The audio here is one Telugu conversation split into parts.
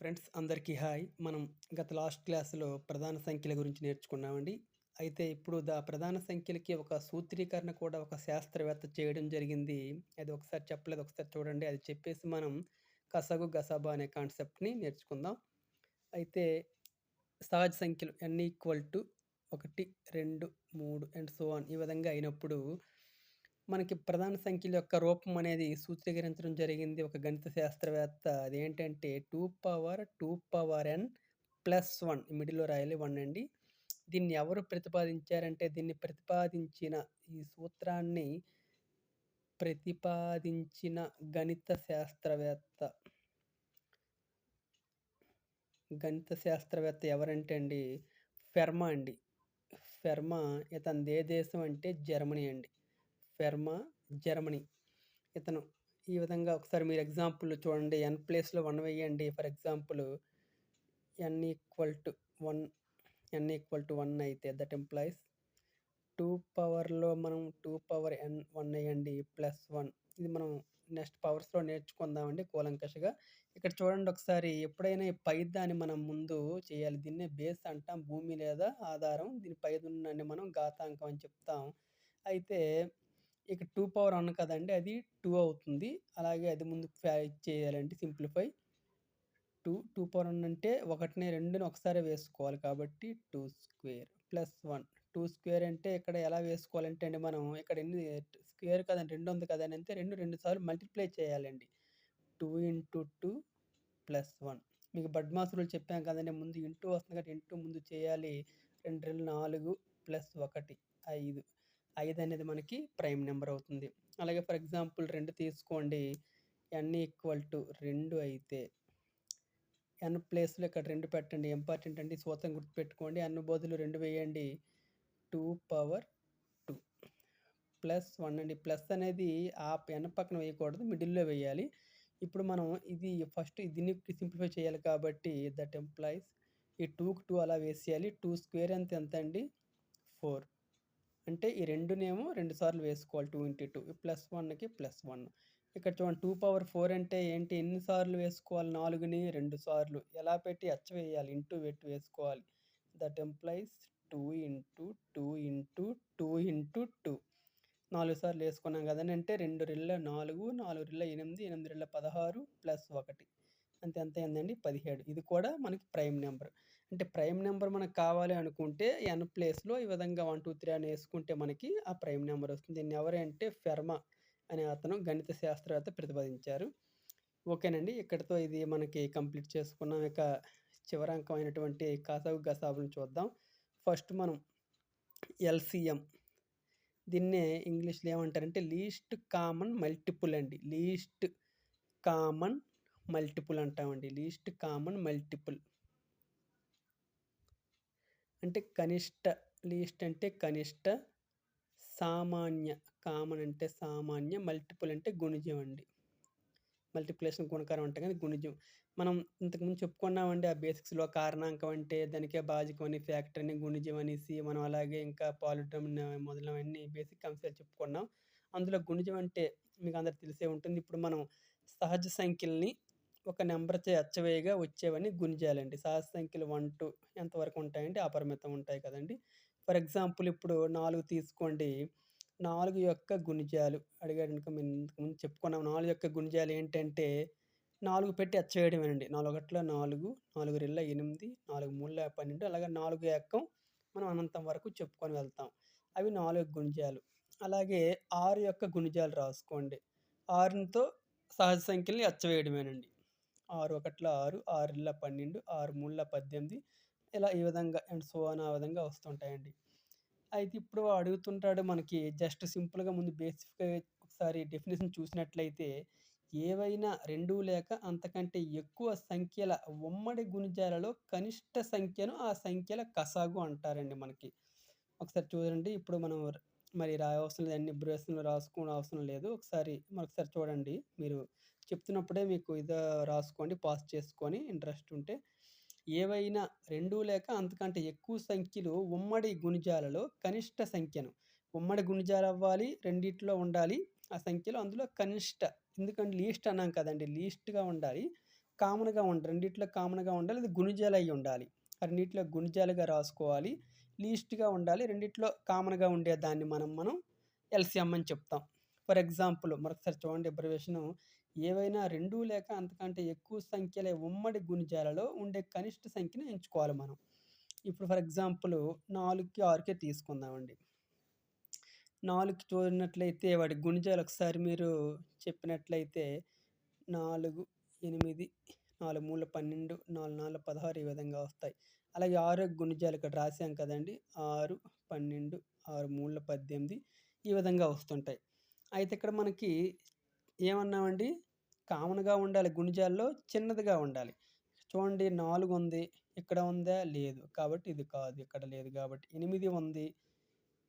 ఫ్రెండ్స్ అందరికీ హాయ్. మనం గత లాస్ట్ క్లాస్లో ప్రధాన సంఖ్యల గురించి నేర్చుకున్నామండి. అయితే ఇప్పుడు దా ప్రధాన సంఖ్యలకి ఒక సూత్రీకరణ కూడా ఒక శాస్త్రవేత్త చేయడం జరిగింది. అది ఒకసారి చెప్పలేదు ఒకసారి చూడండి. అది చెప్పేసి మనం కసగు గసబా అనే కాన్సెప్ట్ని నేర్చుకుందాం. అయితే సహజ సంఖ్యలు ఎన్ ఈక్వల్ టు ఒకటి రెండు మూడు అండ్ సో ఆన్ ఈ విధంగా అయినప్పుడు మనకి ప్రధాన సంఖ్యల యొక్క రూపం అనేది సూత్రీకరించడం జరిగింది. ఒక గణిత శాస్త్రవేత్త అదేంటంటే two power two power N plus one మిడిల్లో రాయాలి వన్ అండి. దీన్ని ఎవరు ప్రతిపాదించారంటే దీన్ని ప్రతిపాదించిన ఈ సూత్రాన్ని ప్రతిపాదించిన గణిత శాస్త్రవేత్త. గణిత శాస్త్రవేత్త ఎవరంటే అండి? ఫెర్మా అండి. ఫెర్మా ఇతను ఏ దేశం అంటే జర్మనీ అండి. Fermat Germany. ఇతను ఈ విధంగా ఒకసారి మీరు ఎగ్జాంపుల్ చూడండి. ఎన్ ప్లేస్లో వన్ వేయండి. For example N equal to one N equal to one అయితే దట్ ఎంప్లాయీస్ టూ పవర్లో మనం టూ పవర్ ఎన్ వన్ వేయండి ప్లస్ వన్. ఇది మనం నెక్స్ట్ పవర్స్లో నేర్చుకుందామండి కూలంకషగా. ఇక్కడ చూడండి ఒకసారి ఎప్పుడైనా ఈ పై దాన్ని మనం ముందు చేయాలి. దీన్నే బేస్ అంటాం. భూమి లేదా ఆధారం. దీని పైదున్నాన్ని మనం ఘాతాంకం అని చెప్తాం. అయితే ఇక టూ పవర్ వన్ కదండి అది టూ అవుతుంది. అలాగే అది ముందు చేయాలండి simplify. Two two power one అంటే ఒకటిని రెండుని ఒకసారి వేసుకోవాలి కాబట్టి two square plus one. Two square అంటే ఇక్కడ ఎలా వేసుకోవాలంటే అండి మనం ఇక్కడ ఎన్ని స్క్వేర్ కదండి రెండు ఉంది కదండి అంటే రెండు రెండు సార్లు మల్టిప్లై చేయాలండి. Two into two plus one. మీకు బడ్మాస్ రూల్ చెప్పాం కదండి ముందు ఇంటూ వస్తుంది కాబట్టి ఇంటూ ముందు చేయాలి. రెండు రెండు నాలుగు ప్లస్ ఒకటి ఐదు. ఐదు అనేది మనకి ప్రైమ్ నెంబర్ అవుతుంది. అలాగే ఫర్ ఎగ్జాంపుల్ రెండు తీసుకోండి. ఎన్ ఈక్వల్ టు రెండు అయితే ఎన్ ప్లేస్లో ఇక్కడ రెండు పెట్టండి. ఇంపార్టెంట్ అండి సూత్రం గుర్తుపెట్టుకోండి. అన్ని బదులు రెండు వేయండి. Two power two plus one అండి. ప్లస్ అనేది ఆ ఎన్ పక్కన వేయకూడదు. మిడిల్లో వేయాలి. ఇప్పుడు మనం ఇది ఫస్ట్ దీన్ని సింప్లిఫై చేయాలి కాబట్టి దట్ ఎంప్లాయిస్ ఈ టూకి టూ అలా వేసేయాలి. టూ స్క్వేర్ ఎంత ఎంత అండి? ఫోర్. అంటే ఈ రెండునేమో రెండు సార్లు వేసుకోవాలి టూ ఇంటూ టూ. ప్లస్ వన్కి ప్లస్ వన్. ఇక్కడ చూడండి టూ పవర్ ఫోర్ అంటే ఏంటి? ఎన్నిసార్లు వేసుకోవాలి? నాలుగుని రెండు సార్లు. ఎలా పెట్టి అచ్చవేయాలి ఇంటూ పెట్టి వేసుకోవాలి? That implies two into two into two into two. నాలుగు సార్లు వేసుకున్నాం కదండి. అంటే రెండు రెళ్ళ నాలుగు నాలుగు రెళ్ళ ఎనిమిది ఎనిమిది రెళ్ళ పదహారు ప్లస్ ఒకటి. అంతే ఎంత అయిందండి. పదిహేడు. ఇది కూడా మనకి ప్రైమ్ నెంబర్. అంటే ప్రైమ్ నెంబర్ మనకు కావాలి అనుకుంటే ఎన్ ప్లేస్లో ఈ విధంగా వన్ టూ త్రీ అని వేసుకుంటే మనకి ఆ ప్రైమ్ నెంబర్ వస్తుంది. దీన్ని ఎవరంటే ఫెర్మా అనే అతను గణిత శాస్త్రవేత్త ప్రతిపాదించారు. ఓకేనండి. ఇక్కడితో ఇది మనకి కంప్లీట్ చేసుకున్నాం. ఇక చివరి అంకమైనటువంటి కాసాగు గసాబులను చూద్దాం. ఫస్ట్ మనం ఎల్సిఎం. దీన్నే ఇంగ్లీష్లో ఏమంటారంటే లీస్ట్ కామన్ మల్టిపుల్ అండి. లీస్ట్ కామన్ మల్టిపుల్ అంటామండి. Least common multiple. అంటే కనిష్ట లీస్ట్ అంటే కనిష్ట సామాన్య కామన్ అంటే సామాన్య మల్టిపుల్ అంటే గుణిజం అండి. మల్టిప్లేషన్ గుణకారం అంటే కానీ గుణిజం. మనం ఇంతకుముందు చెప్పుకున్నామండి ఆ బేసిక్స్లో కారణాంకం అంటే దానికే భాజకం అని ఫ్యాక్టర్ అని గుణిజం అనేసి మనం అలాగే ఇంకా పాలిడ్రమ్ మొదలవన్నీ బేసిక్ అంశాలు చెప్పుకున్నాం. అందులో గుణిజం అంటే మీకు అందరికి తెలిసే ఉంటుంది. ఇప్పుడు మనం సహజ సంఖ్యల్ని ఒక నెంబర్చే అచ్చవేయగా వచ్చేవన్నీ గుణిజాలండి. సహజ సంఖ్యలు వన్ టూ ఎంతవరకు ఉంటాయండి అపరిమితం ఉంటాయి కదండి. ఫర్ ఎగ్జాంపుల్ ఇప్పుడు నాలుగు తీసుకోండి. నాలుగు యొక్క గుణిజాలు అడిగాడు ఇంకా మేము ఇంతకుముందు చెప్పుకున్నాం. నాలుగు యొక్క గుణిజాలు ఏంటంటే నాలుగు పెట్టి అచ్చవేయడమేనండి. నాలుగట్లో నాలుగు నాలుగు రెళ్ళ ఎనిమిది నాలుగు మూడుల పన్నెండు అలాగే నాలుగు ఎక్కం మనం అనంతం వరకు చెప్పుకొని వెళ్తాం. అవి నాలుగు గుణిజాలు. అలాగే ఆరు యొక్క గుణిజాలు రాసుకోండి. ఆరుతో సహజ సంఖ్యల్ని అచ్చవేయడమేనండి. ఆరు ఒకట్ల ఆరు ఆరుల పన్నెండు ఆరు మూడుల పద్దెనిమిది ఇలా ఈ విధంగా అండ్ సో అని ఆ విధంగా వస్తుంటాయండి. అయితే ఇప్పుడు అడుగుతుంటాడు మనకి జస్ట్ సింపుల్గా ముందు బేసిక్గా ఒకసారి డెఫినేషన్ చూసినట్లయితే ఏవైనా రెండు లేక అంతకంటే ఎక్కువ సంఖ్యల ఉమ్మడి గుణిజాలలో కనిష్ట సంఖ్యను ఆ సంఖ్యల కసాగు అంటారండి మనకి. ఒకసారి చూడండి ఇప్పుడు మనం మరి రాయవసరం లేదు అన్ని బ్రష్లు రాసుకోవడం అవసరం లేదు. ఒకసారి మరొకసారి చూడండి. మీరు చెప్తున్నప్పుడే మీకు ఇది రాసుకోండి పాస్ చేసుకొని ఇంట్రెస్ట్ ఉంటే. ఏవైనా రెండు లేక అంతకంటే ఎక్కువ సంఖ్యలు ఉమ్మడి గుణిజాలలో కనిష్ట సంఖ్యను. ఉమ్మడి గుణిజాలు అవ్వాలి రెండిట్లో ఉండాలి. ఆ సంఖ్యలో అందులో కనిష్ట. ఎందుకంటే లీస్ట్ అన్నాం కదండి. లీస్ట్గా ఉండాలి. కామన్‌గా ఉండాలి రెండిట్లో కామన్‌గా ఉండాలి. అది గుణిజాలు అయి ఉండాలి. రెండిట్లో గుణిజాలుగా రాసుకోవాలి. లీస్ట్‌గా ఉండాలి. రెండిట్లో కామన్‌గా ఉండే దాన్ని మనం మనం ఎల్‌సీఎం అని చెప్తాం. ఫర్ ఎగ్జాంపుల్ మరొకసారి చూడండి అబ్రివేషను ఏవైనా రెండు లేక అంతకంటే ఎక్కువ సంఖ్యల ఉమ్మడి గుణిజాలలో ఉండే కనిష్ట సంఖ్యను ఎంచుకోవాలి మనం. ఇప్పుడు ఫర్ ఎగ్జాంపుల్ 4కి, 6కే తీసుకుందామండి. నాలుగుకి చూడినట్లయితే వాటి గుణిజాలు ఒకసారి మీరు చెప్పినట్లయితే 4, 8, 4 మూల పన్నెండు నాలుగు నాలుగు పదహారు ఈ విధంగా వస్తాయి. అలాగే 6 గుణిజాలు ఇక్కడ రాసాం కదండి ఆరు పన్నెండు ఆరు మూడుల పద్దెనిమిది ఈ విధంగా వస్తుంటాయి. అయితే ఇక్కడ మనకి ఏమన్నామండి? కామన్‌గా ఉండాలి గుణిజాల్లో చిన్నదిగా ఉండాలి. చూడండి నాలుగు ఉంది. ఇక్కడ ఉందా? లేదు. కాబట్టి ఇది కాదు. ఇక్కడ లేదు కాబట్టి ఎనిమిది ఉంది.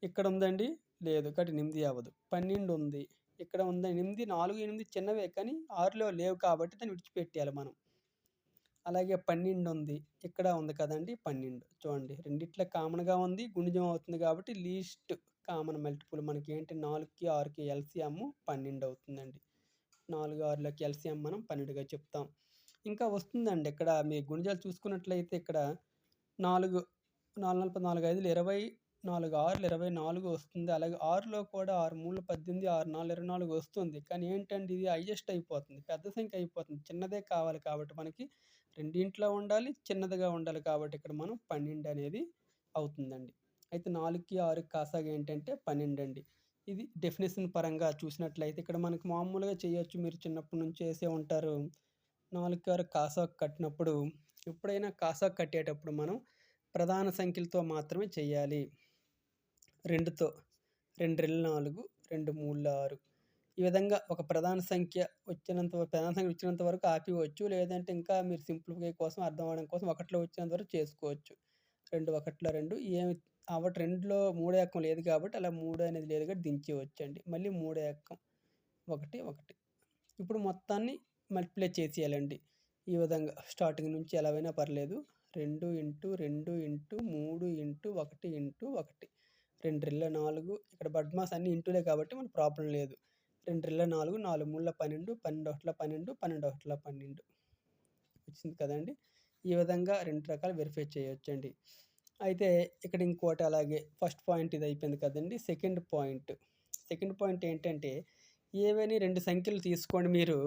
ఇక్కడ ఉందండి? లేదు. కాబట్టి ఎనిమిది అవ్వదు. 12 ఉంది. ఇక్కడ ఉందా? 8, 4, 8 చిన్నవే కానీ ఆరులో లేవు కాబట్టి దాన్ని విడిచిపెట్టేయాలి మనం. అలాగే 12 ఉంది. ఇక్కడ ఉంది కదండి పన్నెండు చూడండి రెండిట్లో కామన్‌గా ఉంది. గుణిజం అవుతుంది కాబట్టి లీస్ట్ కామన్ మల్టిపుల్ మనకేంటి 4కి, 6కి ఎల్‌సీఎం 12 అవుతుందండి. 4, 6లకి ఎల్‌సీఎం మనం 12గా చెప్తాం. ఇంకా వస్తుందండి ఇక్కడ మీ గుణిజాలు చూసుకున్నట్లయితే ఇక్కడ 4 4 4 5 20 4 6 24 వస్తుంది. అలాగే ఆరులో కూడా ఆరు మూడు పద్దెనిమిది ఆరు నాలుగు ఇరవై నాలుగు వస్తుంది. కానీ ఏంటంటే ఇది హైయెస్ట్ అయిపోతుంది. పెద్ద సంఖ్య అయిపోతుంది. చిన్నదే కావాలి కాబట్టి మనకి రెండింట్లో ఉండాలి. చిన్నదిగా ఉండాలి కాబట్టి ఇక్కడ మనం 12 అనేది అవుతుందండి. అయితే 4కి, 6కి కాసాగా ఏంటంటే 12 అండి. ఇది డెఫినేషన్ పరంగా చూసినట్లయితే ఇక్కడ మనకు మామూలుగా చేయొచ్చు. మీరు చిన్నప్పటి నుంచి చేసే ఉంటారు. 4కి, 6కి కాసాకు కట్టినప్పుడు ఎప్పుడైనా కాసాకు కట్టేటప్పుడు మనం ప్రధాన సంఖ్యలతో మాత్రమే చేయాలి. రెండుతో రెండు రెండు నాలుగు రెండు మూడు ఆరు ఈ విధంగా ఒక ప్రధాన సంఖ్య వచ్చినంత ప్రధాన సంఖ్య వచ్చినంత వరకు ఆపివచ్చు. లేదంటే ఇంకా మీరు సింప్లిఫై కోసం అర్థం అవ్వడం కోసం ఒకటిలో వచ్చినంత వరకు చేసుకోవచ్చు. రెండు ఒకటిలో రెండు ఏమి అవటి 2లో మూడో ఏకం లేదు కాబట్టి అలా మూడు అనేది లేదు కాబట్టి దించేయొచ్చండి. మళ్ళీ మూడో ఎక్కం 1, 1 ఇప్పుడు మొత్తాన్ని మల్టిప్లై చేసేయాలండి. ఈ విధంగా స్టార్టింగ్ నుంచి ఎలాగైనా పర్లేదు. రెండు ఇంటూ రెండు ఇంటూ మూడు ఇంటూ ఒకటి ఇంటూ 1 2 రెళ్ళ నాలుగు ఇక్కడ బడ్మాస్ అన్ని ఇంటూలే కాబట్టి మనకు ప్రాబ్లం లేదు. రెండు రెళ్ళ 4 4 మూడుల 12 12 ఒకటిల 12 12 ఒకటిల 12 వచ్చింది కదండి ఈ విధంగా రెండు రకాలు వెరిఫై చేయొచ్చండి. అయితే ఇక్కడ ఇంకోటి అలాగే ఫస్ట్ పాయింట్ ఇది అయిపోయింది కదండి సెకండ్ పాయింట్. సెకండ్ పాయింట్ ఏంటంటే ఏవైనా రెండు సంఖ్యలు తీసుకోండి మీరు.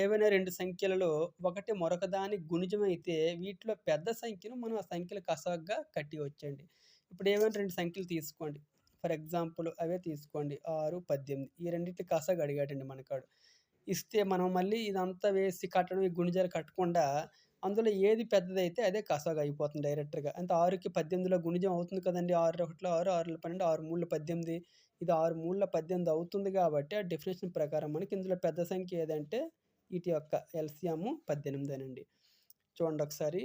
ఏవైనా రెండు సంఖ్యలలో ఒకటి మరొక దాని గుణిజమైతే వీటిలో పెద్ద సంఖ్యను మనం ఆ సంఖ్యల కసాగ్గా కట్టివచ్చండి ఇప్పుడు ఏమైనా రెండు సంఖ్యలు తీసుకోండి. ఫర్ ఎగ్జాంపుల్ అవే తీసుకోండి 6, 18 ఈ రెండింటి కసాగు అడిగాడండి మనకాడు. ఇస్తే మనం మళ్ళీ ఇదంతా వేసి కట్టడం ఈ గుణిజాలు కట్టకుండా అందులో ఏది పెద్దదైతే అదే కసాగు అయిపోతుంది డైరెక్ట్‌గా. అంటే 6కి 18లో గుణిజం అవుతుంది కదండి ఆరు ఒకటిలో ఆరు ఆరులో పన్నెండు ఆరు మూడులో పద్దెనిమిది ఇది ఆరు మూడుల 18 అవుతుంది కాబట్టి ఆ డెఫినేషన్ ప్రకారం మనకి ఇందులో పెద్ద సంఖ్య ఏదంటే వీటి యొక్క ఎల్‌సీఎం 18 చూడండి ఒకసారి.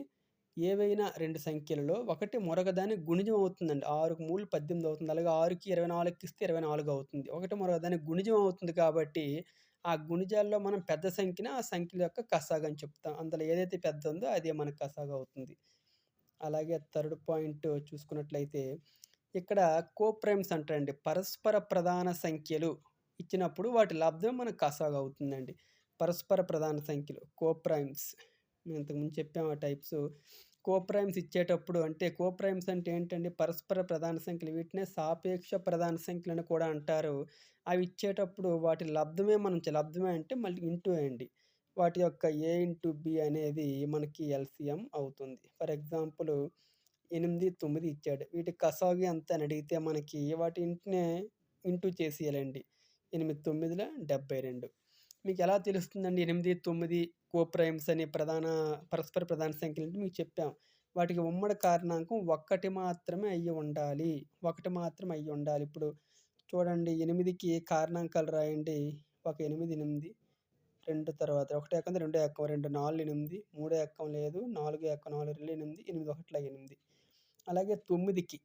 ఏవైనా రెండు సంఖ్యలలో ఒకటి మరొకదాని గుణిజం అవుతుందండి. ఆరుకు మూడు పద్దెనిమిది అవుతుంది. అలాగే 6కి 24కి ఇస్తే 24 అవుతుంది. ఒకటి మరొకదాని గుణిజం అవుతుంది కాబట్టి ఆ గుణిజాల్లో మనం పెద్ద సంఖ్యన ఆ సంఖ్యల యొక్క కసాగ అని చెప్తాం. అందులో ఏదైతే పెద్ద ఉందో అదే మనకు కసాగ అవుతుంది. అలాగే థర్డ్ పాయింట్ చూసుకున్నట్లయితే ఇక్కడ కోప్రైమ్స్ అంటారండి. పరస్పర ప్రధాన సంఖ్యలు ఇచ్చినప్పుడు వాటి లబ్ధం మనకు కసాగ అవుతుందండి. పరస్పర ప్రధాన సంఖ్యలు కోప్రైమ్స్. మేము ఇంతకుముందు చెప్పాము ఆ టైప్స్. కోప్రైమ్స్ ఇచ్చేటప్పుడు అంటే కోప్రైమ్స్ అంటే ఏంటండి? పరస్పర ప్రధాన సంఖ్యలు. వీటినే సాపేక్ష ప్రధాన సంఖ్యలను కూడా అంటారు. అవి ఇచ్చేటప్పుడు వాటి లబ్ధమే మనం లబ్ధమే అంటే మళ్ళీ ఇంటూ అండి. వాటి యొక్క ఏ ఇంటూ బి అనేది మనకి ఎల్సిఎం అవుతుంది. ఫర్ ఎగ్జాంపుల్ 8, 9 ఇచ్చాడు. వీటి కసాగి ఎంత అని అడిగితే మనకి వాటి ఇంటినే ఇంటూ చేసేయాలండి. 8 9ల మీకు ఎలా తెలుస్తుందండి 8, 9 కోప్రైమ్స్ అనే ప్రధాన పరస్పర ప్రధాన సంఖ్యలంటే మీకు చెప్పాం. వాటికి ఉమ్మడి కారణాంకం ఒక్కటి మాత్రమే అయ్యి ఉండాలి. ఒకటి మాత్రమే అయ్యి ఉండాలి. ఇప్పుడు చూడండి ఎనిమిదికి కారణాంకాలు రాయండి. ఒక 8 8 2 తర్వాత ఒకటి ఎక్కం రెండు ఎక్కం 2 4 8 మూడో ఎక్కం లేదు. నాలుగు ఎక్కం నాలుగు రెండు ఎనిమిది ఎనిమిది ఒకటి ఎనిమిది అలాగే తొమ్మిదికి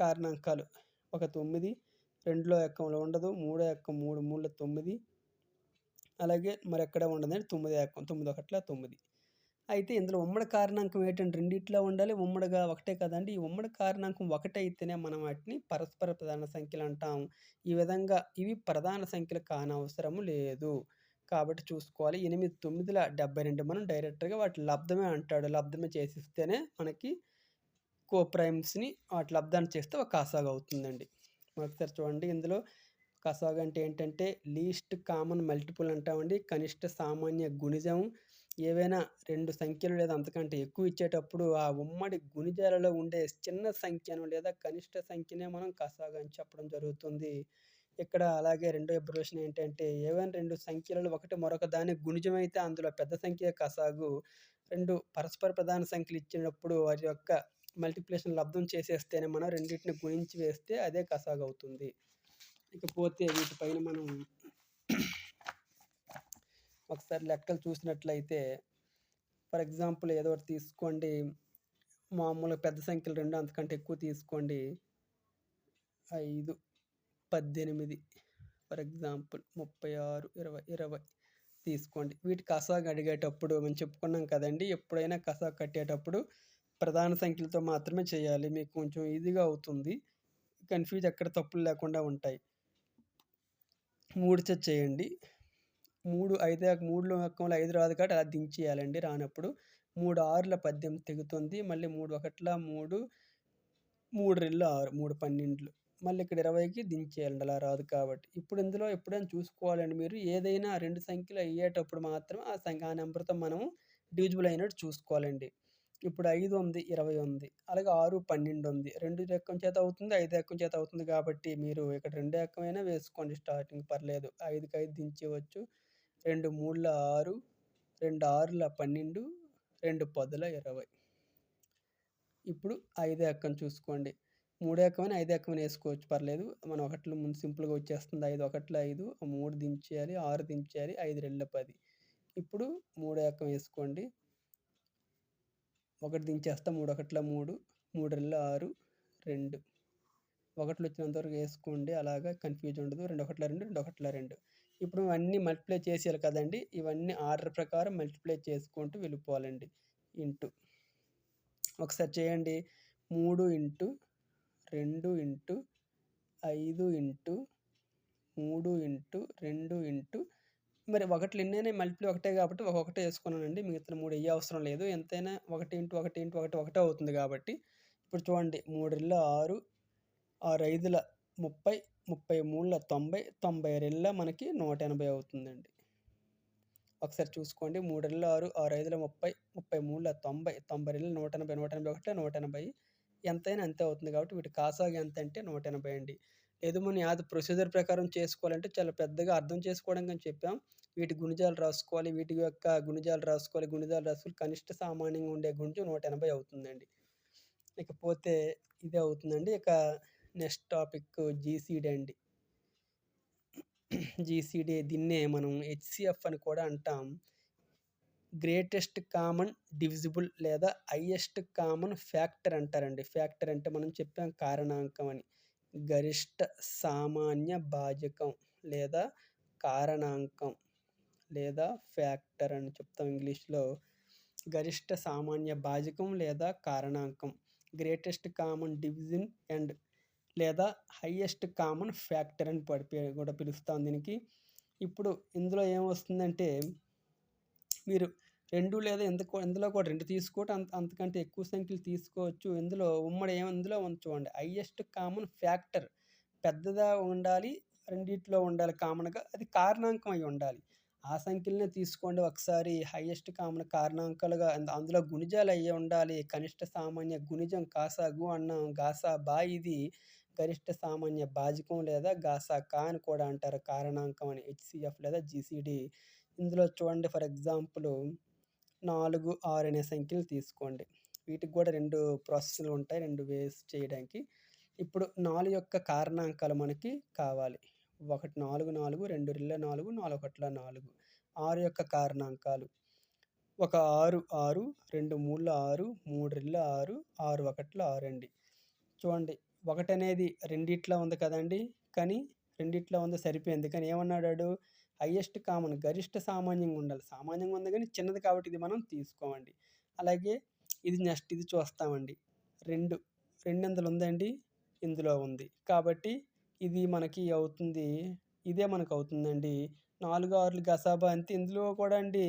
కారణాంకాలు ఒక తొమ్మిది రెండులో ఎక్కంలో ఉండదు. మూడో ఎక్కం మూడు మూడులో తొమ్మిది అలాగే మరెక్కడ ఉండదండి. తొమ్మిది ఏకం తొమ్మిది ఒకట్ల తొమ్మిది అయితే ఇందులో ఉమ్మడి కారణాంకం ఏంటంటే రెండిట్లో ఉండాలి. ఉమ్మడిగా ఒకటే కదండి ఈ ఉమ్మడి కారణాంకం ఒకటైతేనే మనం వాటిని పరస్పర ప్రధాన సంఖ్యలు అంటాం. ఈ విధంగా ఇవి ప్రధాన సంఖ్యలు కానవసరము లేదు. కాబట్టి చూసుకోవాలి ఎనిమిది తొమ్మిదిల డెబ్బై రెండు మనం డైరెక్ట్గా వాటి లబ్ధమే అంటాడు లబ్ధమే చేసిస్తేనే మనకి కో ప్రైమ్స్ని వాటి లబ్ధాన్ని చేస్తే ఒక కాసాగా అవుతుందండి ఒకసారి చూడండి ఇందులో కసాగా అంటే ఏంటంటే లీస్ట్ కామన్ మల్టిపుల్ అంటామండి. కనిష్ట సామాన్య గుణిజం ఏవైనా రెండు సంఖ్యలు లేదా అంతకంటే ఎక్కువ ఇచ్చేటప్పుడు ఆ ఉమ్మడి గుణిజాలలో ఉండే చిన్న సంఖ్యను లేదా కనిష్ట సంఖ్యనే మనం కసాగా అని చెప్పడం జరుగుతుంది. ఇక్కడ అలాగే రెండో ఎబ్రివేషన్ ఏంటంటే ఏవైనా రెండు సంఖ్యలలో ఒకటి మరొక దాని గుణిజం అయితే అందులో పెద్ద సంఖ్య కసాగు. రెండు పరస్పర ప్రధాన సంఖ్యలు ఇచ్చినప్పుడు వారి యొక్క మల్టిప్లికేషన్ లబ్ధం చేసేస్తేనే మనం రెండింటిని గుణించి వేస్తే అదే కసాగు అవుతుంది ఇకపోతే వీటిపైన మనం ఒకసారి లెక్కలు చూసినట్లయితే ఫర్ ఎగ్జాంపుల్ ఏదో ఒకటి తీసుకోండి మామూలుగా పెద్ద సంఖ్యలు రెండు అంతకంటే ఎక్కువ తీసుకోండి. ఐదు పద్దెనిమిది ఫర్ ఎగ్జాంపుల్ ముప్పై ఆరు ఇరవై ఇరవై తీసుకోండి. వీటి కసాగ్ అడిగేటప్పుడు మనం చెప్పుకున్నాం కదండి ఎప్పుడైనా కసాగ్ కట్టేటప్పుడు ప్రధాన సంఖ్యలతో మాత్రమే చేయాలి. మీకు కొంచెం ఈజీగా అవుతుంది. కన్ఫ్యూజ్ ఎక్కడ తప్పులు లేకుండా ఉంటాయి. మూడు చె చేయండి. మూడు ఐదు మూడులో అక్కంలో ఐదు రాదు కాబట్టి అలా దించేయాలండి రానప్పుడు. మూడు ఆరుల పద్దెనిమిది తెగుతుంది. మళ్ళీ మూడు ఒకట్ల మూడు మూడు రెళ్ళు ఆరు మూడు పన్నెండులు. మళ్ళీ ఇక్కడ ఇరవైకి దించేయాలండి అలా రాదు కాబట్టి. ఇప్పుడు ఇందులో ఎప్పుడైనా చూసుకోవాలండి మీరు. ఏదైనా రెండు సంఖ్యలు అయ్యేటప్పుడు మాత్రం ఆ సంఖ్య ఆ నెంబర్తో మనము డివిజిబుల్ అయినట్టు చూసుకోవాలండి. ఇప్పుడు ఐదు ఉంది ఇరవై ఉంది అలాగే ఆరు పన్నెండు ఉంది. రెండు ఎక్కం చేత అవుతుంది ఐదు ఎక్కం చేత అవుతుంది కాబట్టి మీరు ఇక్కడ రెండు ఎక్కమైనా వేసుకోండి స్టార్టింగ్ పర్లేదు. ఐదుకి ఐదు దించవచ్చు రెండు మూడుల ఆరు రెండు ఆరుల పన్నెండు రెండు పదుల ఇరవై. ఇప్పుడు ఐదు ఎక్కం చూసుకోండి. మూడు ఎక్కమని ఐదు ఎక్కమని వేసుకోవచ్చు పర్లేదు. మనం ఒకటిలో ముందు సింపుల్గా వచ్చేస్తుంది. ఐదు ఒకటిలో ఐదు మూడు దించేయాలి ఆరు దించేయాలి ఐదు రెండు పది. ఇప్పుడు మూడు ఎక్కం వేసుకోండి. ఒకటి దించేస్తా మూడు ఒకట్ల మూడు మూడు రెండు ఆరు రెండు. ఒకట్లు వచ్చినంతవరకు వేసుకోండి అలాగా కన్ఫ్యూజ్ ఉండదు. రెండు ఒకట్ల రెండు రెండు ఒకట్ల రెండు. ఇప్పుడు అన్నీ మల్టిప్లై చేసేయాలి కదండి. ఇవన్నీ ఆర్డర్ ప్రకారం మల్టిప్లై చేసుకుంటూ వెళ్ళిపోవాలండి. ఇంటూ. ఒకసారి చేయండి. మూడు ఇంటూ రెండు ఇంటూ ఐదు ఇంటూ మూడు ఇంటూ రెండు ఇంటూ మరి ఒకటి ఎన్నైనా మల్టిప్లీ ఒకటే కాబట్టి ఒకటే వేసుకున్నానండి. మిగతా మూడు వెయ్యి అవసరం లేదు. ఎంతైనా ఒకటి ఇంటూ ఒకటి ఇంటూ ఒకటి ఒకటే అవుతుంది కాబట్టి. ఇప్పుడు చూడండి మూడు ఆరు ఆరు ఐదుల ముప్పై ముప్పై మూడుల తొంభై తొంభై రెళ్ళ మనకి నూట ఎనభై అవుతుందండి. ఒకసారి చూసుకోండి మూడు ఆరు ఆరు ఐదుల ముప్పై ముప్పై మూడుల తొంభై తొంభై రెళ్ళ నూట ఎనభై నూట ఎనభై ఒకటి నూట ఎనభై. ఎంతైనా అంతే అవుతుంది కాబట్టి వీటి కాసాగా ఎంత అంటే నూట ఎనభై అండి. లేదు మనం ప్రొసీజర్ ప్రకారం చేసుకోవాలంటే చాలా పెద్దగా అర్థం చేసుకోవడం అని చెప్పాం. వీటి గుణిజాలు రాసుకోవాలి. వీటి యొక్క గుణిజాలు రాసుకోవాలి. గుణిజాలు రాసుకోవాలి కనిష్ట సామాన్యంగా ఉండే గుణిజం నూట ఎనభై అవుతుందండి. ఇకపోతే ఇదే అవుతుందండి. ఇక నెక్స్ట్ టాపిక్ జీసీడీ అండి. జీసీడీ దీన్నే మనం హెచ్సిఎఫ్ అని కూడా అంటాం. గ్రేటెస్ట్ కామన్ డివిజిబుల్ లేదా హైయెస్ట్ కామన్ ఫ్యాక్టర్ అంటారండి. ఫ్యాక్టర్ అంటే మనం చెప్పాం కారణాంకం అని. గరిష్ట సామాన్య భాజకం లేదా కారణాంకం లేదా ఫ్యాక్టర్ అని చెప్తాం ఇంగ్లీష్లో. గరిష్ట సామాన్య భాజకం లేదా కారణాంకం. గ్రేటెస్ట్ కామన్ డివిజన్ అండ్ లేదా హయ్యెస్ట్ కామన్ ఫ్యాక్టర్ అని పడి కూడా పిలుస్తాం దీనికి. ఇప్పుడు ఇందులో ఏమొస్తుందంటే మీరు రెండు లేదా ఎంత ఇందులో కూడా రెండు తీసుకోవటం అంత అంతకంటే ఎక్కువ సంఖ్యలు తీసుకోవచ్చు. ఇందులో ఉమ్మడి ఏమి ఇందులో చూడండి. హయ్యెస్ట్ కామన్ ఫ్యాక్టర్ పెద్దదా ఉండాలి రెండిట్లో ఉండాలి కామన్గా అది కారణాంకం అయి ఉండాలి. ఆ సంఖ్యలనే తీసుకోండి ఒకసారి. హయ్యెస్ట్ కామన్ కారణాంకాలుగా అందులో గుణిజాలు అయ్యి ఉండాలి. కనిష్ట సామాన్య గుణిజం కాసాగు అన్నాం గాసా బా ఇది. గరిష్ట సామాన్య భాజకం లేదా గాసా కా అని కూడా అంటారు కారణాంకం అని హెచ్సిఎఫ్ లేదా జీసీడి. ఇందులో చూడండి ఫర్ ఎగ్జాంపుల్. నాలుగు ఆరు అనే సంఖ్యలు తీసుకోండి. వీటికి కూడా రెండు ప్రాసెస్లు ఉంటాయి రెండు వేస్ చేయడానికి. ఇప్పుడు నాలుగు యొక్క కారణాంకాలు మనకి కావాలి. ఒకటి నాలుగు నాలుగు రెండు రిల్ల నాలుగు నాలుగు ఒకట్ల నాలుగు. ఆరు యొక్క కారణాంకాలు. ఒక ఆరు ఆరు రెండు మూడుల ఆరు మూడు రిల్ల ఆరు ఆరు ఒకట్ల ఆరు అండి. చూడండి ఒకటి అనేది రెండిట్లో ఉంది కదండి? కానీ రెండిట్లో ఉంది సరిపోయింది. కానీ ఏమన్నాడు హయ్యెస్ట్ కామన్ గరిష్ట సామాన్యంగా ఉండాలి. సామాన్యంగా ఉంది కానీ చిన్నది కాబట్టి ఇది మనం తీసుకోమండి. అలాగే ఇది నెక్స్ట్ ఇది చూస్తామండి. రెండు రెండు ఉందండి? ఇందులో ఉంది. కాబట్టి ఇది మనకి అవుతుంది ఇదే మనకు అవుతుందండి. 4 6 గసాబా అంతే. ఇందులో కూడా అండి